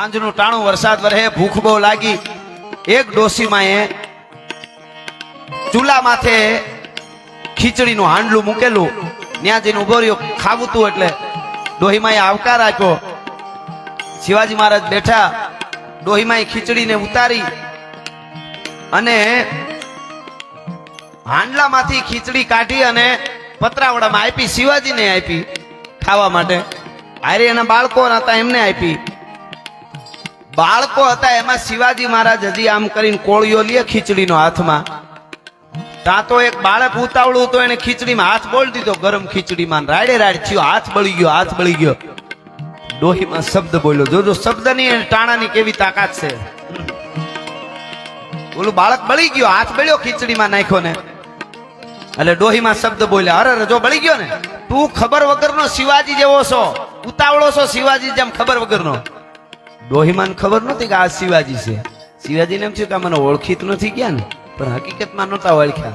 સાંજનું ટાણું વરસાદ વરહે, ભૂખ બહુ લાગી. એક ડોસીમાં એ ચૂલા માથે ખીચડીનું હાંડલું મૂકેલું. ત્યાં જઈને ઊભો રહ્યો, ખાવું તું એટલે. ડોહીમાં એ આવકાર આપ્યો. શિવાજી મહારાજ બેઠા ડોહીમાં ખીચડીને ઉતારી અને હાંડલામાંથી ખીચડી કાઢી અને પતરાવડામાં આપી, શિવાજીને આપી ખાવા માટે. આરે એના બાળકો હતા, એમને આપી. બાળકો હતા, એમાં શિવાજી મહારાજ હજી આમ કરીને કોળીઓ લે ખીચડીનો હાથમાં. ત્યાં તો એક બાળક ઉતાવળું તો એને ખીચડીમાં હાથ બોલી દીધો, ગરમ ખીચડીમાં રાડે રાડ થયો, હાથ બળી ગયો, હાથ બળી ગયો. ડોહીમાં શબ્દ બોલ્યો જોજો શબ્દની ટાણાની કેવી તાકાત છે. ઓલું બાળક બળી ગયો, હાથ બળ્યો ખીચડીમાં નાખ્યો ને. એટલે ડોહીમાં શબ્દ બોલ્યા, અરે રજો બળી ગયો ને, તું ખબર વગરનો શિવાજી જેવો છો, ઉતાવળો છો શિવાજી જેમ ખબર વગરનો. ડોહીમાન ખબર નહોતી કે આ શિવાજી છે. શિવાજીને એમ થયું કે મને ઓળખી તો નથી ગયા ને? પણ હકીકતમાં નહોતા ઓળખ્યા.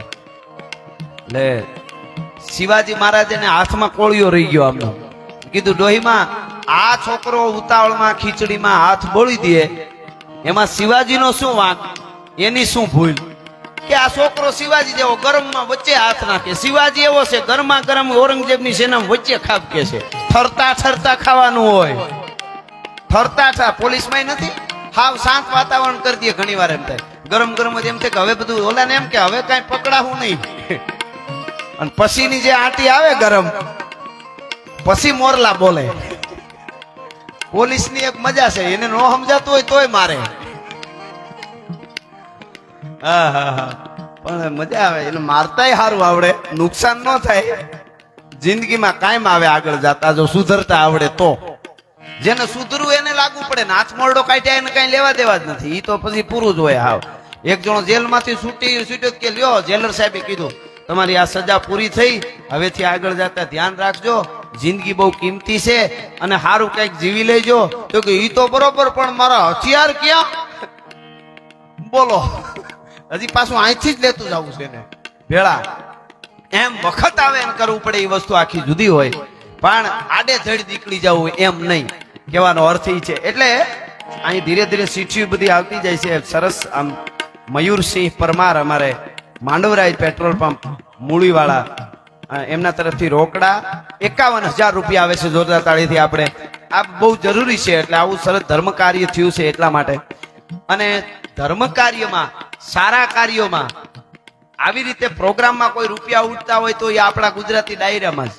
એટલે શિવાજી મહારાજને હાથમાં કોળિયો રહી ગયો આમનો. કીધું, ડોહીમાં, આ છોકરો ઉતાવળમાં, ખીચડીમાં હાથ બોળી દે. એમાં શિવાજીનો શું વાંક? એની શું ભૂલ? કે આ છોકરો શિવાજી જેવો ગરમમાં વચ્ચે હાથ નાખે. શિવાજી એવો છે, ગરમા ગરમ ઔરંગઝેબની સેનામાં વચ્ચે ખાબકે છે. ઠરતા ઠરતા ખાવાનું હોય. ઠરતા હતા પોલીસમાં નથી. હાવ શાંત વાતાવરણ કરી દે ઘણી વાર એમ થાય. ગરમ ગરમ જ એમ થાય કે હવે બધું ઓલાને એમ કે હવે કાંઈ પકડાવું નહીં. અને પછીની જે આંટી આવે ગરમ, પછી મોરલા બોલે. પોલીસની એક મજા છે, એને ન સમજાતું હોય તોય મારે. હા હા હા. પણ મજા આવે એને મારતાય સારું આવડે, નુકસાન ન થાય. જિંદગીમાં કાયમ આવે આગળ જતા, જો સુધરતા આવડે તો. જેને સુધરવું એને લાગુ પડે ને હાથ મોરડો કાઢ્યા એને કઈ લેવા દેવા જ નથી. એ તો પછી પૂરું જ હોય હાવ. એક જણો જેલમાંથી છૂટી છૂટ્યો કે લ્યો, જેલર સાહેબે કીધું, તમારી આ સજા પૂરી થઈ, હવેથી આગળ જતા ધ્યાન રાખજો, જિંદગી બહુ કિંમતી છે અને સારું કંઈક જીવી લેજો. તો કે, ઈ તો બરોબર, પણ મારા હથિયાર ક્યાં? બોલો. હજી પાછું અહીંથી જ લેતું જવું છે ને ભેળા, એમ વખત આવે એમ કરવું પડે એ વસ્તુ આખી જુદી હોય. પણ આડે ધડ નીકળી જવું એમ નહીં. કહેવાનો અર્થ એ છે. એટલે અહીં ધીરે ધીરે સીટીઓ બધી આવતી જાય છે. સરસ આમ મયુરસિંહ પરમાર અમારે માંડવરાય પેટ્રોલ પંપ મૂળીવાળા એમના તરફથી રોકડા એકાવન હજાર રૂપિયા આવે છે જોરદાર તાળીથી આપણે. આ બહુ જરૂરી છે એટલે આવું સરસ ધર્મ કાર્ય થયું છે એટલા માટે. અને ધર્મ કાર્યમાં સારા કાર્યોમાં આવી રીતે પ્રોગ્રામમાં કોઈ રૂપિયા ઉઠતા હોય તો એ આપણા ગુજરાતી ડાયરામાં જ.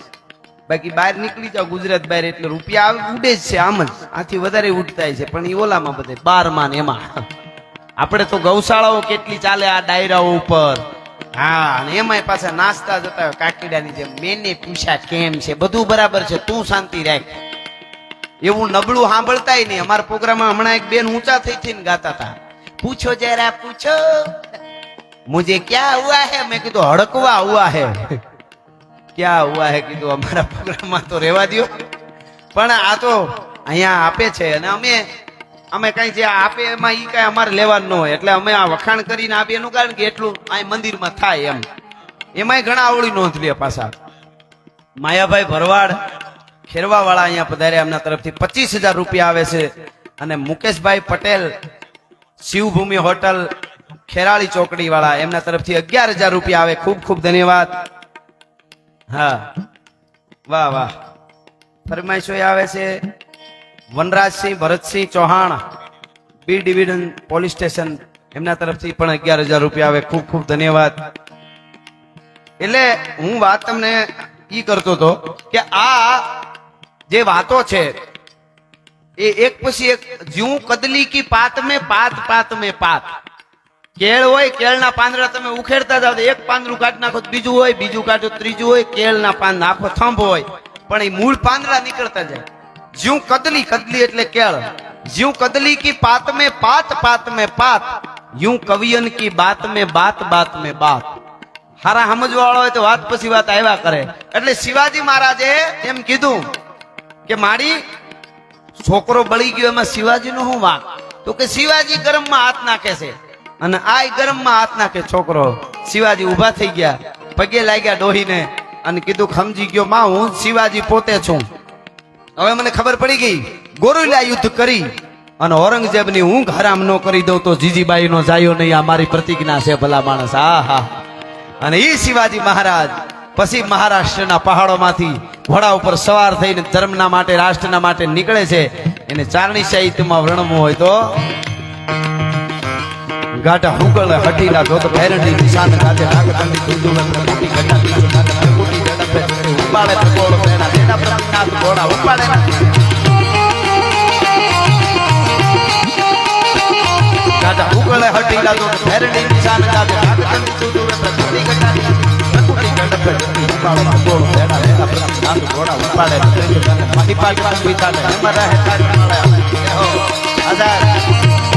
બાકી બહાર નીકળી જાવ ગુજરાત બહાર એટલે રૂપિયા આવે ઉડે જ છે આમ જ. આથી વધારે ઉડતા છે. પણ એ ઓલામાં બધે બારમાં એમાં. આપણે તો ગૌશાળાઓ કેટલી ચાલે આ ડાયરાઓ ઉપર. હા, અને એમાંય પાછા નાસ્તા જતા હોય, કાકીડાની જેમ. મેને પૂછ્યા, કેમ છે? બધું બરાબર છે. તું શાંતિ રાખ. એવું નબળું સાંભળતા નહીં. અમારા પ્રોગ્રામમાં હમણાં એક બેન ઊંચા થઈ થઈને ગાતા હતા. પૂછો જરા પૂછો. મુજે ક્યાં હુઆ હે? મેં કીધું, હડકવા હુઆ હે. ક્યાં હુઆ હે કીધું, અમારા પ્રોગ્રામમાં તો રહેવા દ્યો. પણ આ તો અહીંયા આપે છે અને અમે અમે કઈ જે આપે એમાં ઈ કઈ અમારે લેવાનું ન હોય. એટલે અમે આ વખાણ કરીને આપીએ. એનું કારણ કે એટલું આ મંદિરમાં થાય એમ. એમાંય ઘણા આવડી નોંધ લે પાછા. માયાભાઈ ભરવાડ ખેરવા વાળા અહીંયા પધાર્યા. એમના તરફથી પચીસ હજાર રૂપિયા આવે છે. અને મુકેશભાઈ પટેલ, શિવભૂમિ હોટલ, ખેરાળી ચોકડી વાળા એમના તરફથી અગિયાર હજાર રૂપિયા આવે. ખૂબ ખૂબ ધન્યવાદ. હા. વાહ વાહ. ફરમાઈશો આવે છે, Vanrajsinh, Bharatsinh Chauhan, B division police station. એમના તરફથી પણ અગિયાર હજાર રૂપિયા આવે. ખૂબ ખૂબ ધન્યવાદ. એટલે હું વાત તમને ઈ કરતો હતો કે આ જે વાતો છે, એ એક પછી એક જ્યું કદલી કી પાત મેં પાત પાત મેં પાત. કેળ હોય, કેળના પાંદડા તમે ઉખેડતા તો એક પાંદડું કાઢ નાખો બીજું હોય, બીજું કાઢો ત્રીજું હોય, કેળના પાન આખો થંભ હોય. પણ એ મૂળ પાંદડા નીકળતા જાય. જ્યું કદલી કદલી એટલે કેળ. જ્યું કદલી કી પાત મે પાત પાત મેં પાત. યું કવિયન કી બાત મેં બાત બાત મેં બાત. હારા સમજવા વાળો હોય તો વાત પછી વાત આવ્યા કરે. એટલે શિવાજી મહારાજે એમ કીધું કે મારી છોકરો બળી ગયો એમાં શિવાજી નો શું વાંક? તો કે શિવાજી ગરમમાં હાથ નાખે છે. અને આ ગરમમાં હાથ નાખે છોકરો. શિવાજી ઊભા થઈ ગયા. પગે લાગ્યા ડોહીને અને કીધું સમજી ગયો, માં, હું શિવાજી પોતે છું. હવે મને ખબર પડી ગઈ, ગોરુલા યુદ્ધ કરી અને ઔરંગઝેબની ઊંઘ હરામ ન કરી દઉં તો જીજીબાઈ નો જાયો નહીં, આ મારી પ્રતિજ્ઞા છે ભલા માણસ. આ હા. અને એ શિવાજી મહારાજ, પછી મહારાષ્ટ્રના પહાડોમાંથી ઘોડા ઉપર સવાર થઈને ધર્મના માટે, રાષ્ટ્રના માટે નીકળે છે. એને ચારણી સાહિત્યમાં વર્ણવું હોય તો ગાઢા હુકળ હટીલા જોત ભેરડી નિશાન ગાતે નાગદંડી દુંદુ કુટી ગટા બીજો ગાતે કુટી જડા પે ઉપાડે પકોડો પેડા તેના પ્રતિનાથ ઘોડા ઉપાડે ગાઢા હુકળ હટીલા જોત ભેરડી નિશાન ગાતે નાગદંડી દુંદુ કુટી ગટા કુટી જડા પે ઉપાડે પકોડો પેડા તેના પ્રતિનાથ ઘોડા ઉપાડે પાટી પાટી પીતાડે એમાં રહે, તારી માળા આઝાદ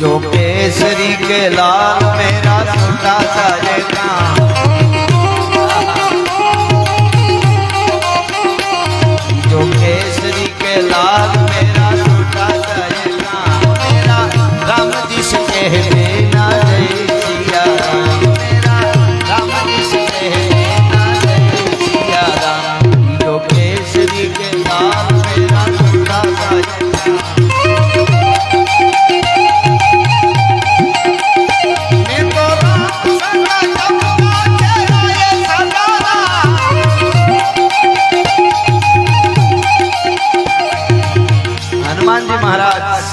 जो केसरी के लाल मेरा छोटा सा ये काम जो केसरी के लाल मेरा छोटा सा ये काम मेरा राम जी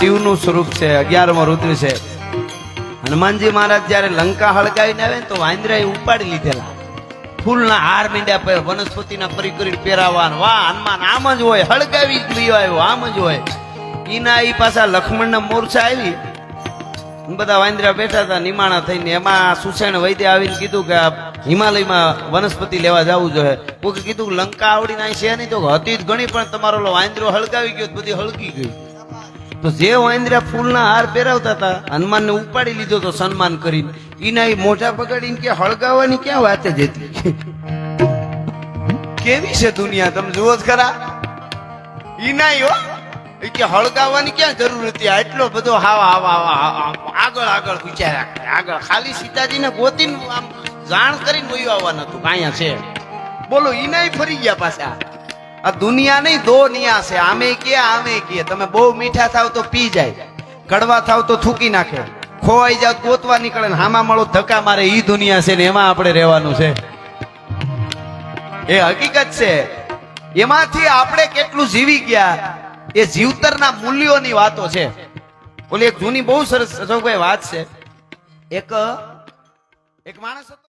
શિવનું સ્વરૂપ છે, અગિયારમો રુદ્ર છે. હનુમાનજી મહારાજ જ્યારે લંકા હળગાવીને આવે ને તો વાંદરાએ ઉપાડી લીધેલા. ફૂલના હાર મીંડ્યા પર વનસ્પતિના પરી કરીને પહેરાવવાનું. વાહ, હનુમાન, આમ જ હોય, હળગાવી બીયો આવ્યો, આમ જ હોય. ઈના ઈ પાછા લક્ષ્મણના મોરચા આવી. બધા વાંદરા બેઠા હતા, નિમાણા થઈને. એમાં સુસેણ વૈદ્ય આવીને કીધું કે હિમાલયમાં વનસ્પતિ લેવા જવું જોઈએ. કોઈ કીધું, લંકા આવડીને અહીં છે નહીં. તો હતી જ ઘણી, પણ તમારો વાંદરો હળગાવી ગયો બધી હળગી ગઈ. તો જે વાંદરા ફૂલના હાર પહેરાવતા હતા, હનુમાનને ઉપાડી લીધો તો સન્માન કરીને એના એ મોઢા પકડીને કે હળગાવવાની ક્યાં વાત જ હતી કેવી છે દુનિયા? તમે જુઓ જ ખરા. ઈના હો. કે હળગાવવાની ક્યાં જરૂર હતી? આટલો બધો હાવ હાવ આગળ આગળ વિચાર્યા. આગળ ખાલી સીતાજીને ગોતીને આમ જાણ કરીને વયું આવવાનું હતું. કાંયા છે. બોલો ઈનાય ફરી ગયા પાછા. આ દુનિયા નહીં દો નિયા છે. આમે કે આમે કે. તમે બહુ મીઠા થાવ તો પી જાય. કડવા થાવ તો થૂકી નાખે. ખોવાઈ જાવ ગોતવા નીકળે હામા મળો, ધક્કા મારે. ઈ દુનિયા છે ને એમાં આપણે રહેવાનું છે. એ હકીકત છે. એમાંથી આપણે કેટલું જીવી ગયા? એ જીવતરના મૂલ્યોની વાતો છે. ઓલી એક જૂની બહુ સરસ અશોકભાઈ વાત છે. એક એક માણસ